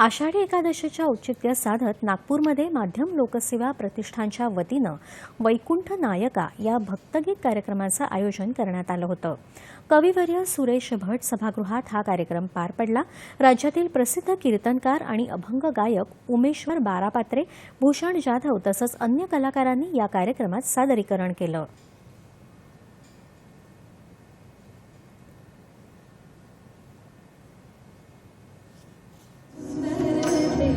आषाढी एकादशीच्या औचित्य साधत नागपूरमध्ये माध्यम लोकसेवा प्रतिष्ठानच्या वतीनं वैकुंठ नायका या भक्तगीत कार्यक्रमाचं आयोजन करण्यात आलं होतं. कविवर्य सुरेश भट सभागृहात हा कार्यक्रम पार पडला. राज्यातील प्रसिद्ध कीर्तनकार आणि अभंग गायक उमेश्वर बारापात्रे भूषण जाधव तसंच अन्य कलाकारांनी या कार्यक्रमात सादरीकरण केलं.